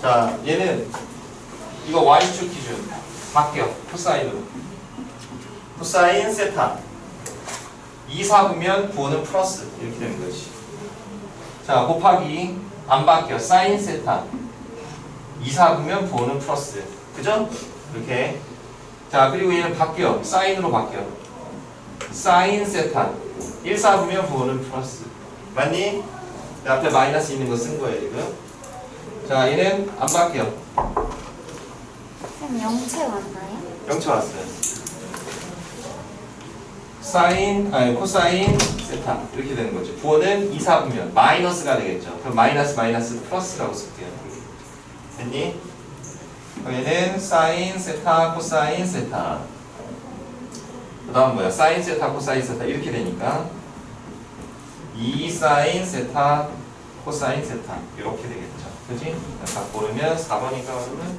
자, 얘는 이거 y축 기준 바뀌어. 코사인으로. 코사인 세타. 2, 4분면 9는 플러스 이렇게 되는 거지. 자, 곱하기 안 바뀌어. 사인 세타. 2, 4분면 9는 플러스. 그죠? 이렇게. 자, 그리고 얘는 바뀌어. 사인으로 바뀌어. 사인 세타. 1, 4분면 9는 플러스. 맞니? 자, 앞에 마이너스 있는 거 쓴 거예요, 지금. 자, 얘는 안 바뀌어. 쌤 영채 왔나요? 영차 왔어요. 사인, 아니 코사인 세타 이렇게 되는 거죠. 부호는 2, 4분면 마이너스가 되겠죠. 그럼 마이너스 마이너스 플러스라고 쓸게요. 됐니? 그럼 얘는 사인 세타 코사인 세타. 그 다음 뭐야? 사인 세타 코사인 세타 이렇게 되니까 2 사인 세타 코사인 세타 이렇게 되겠죠. 그지? 딱 고르면 4번인가 그러면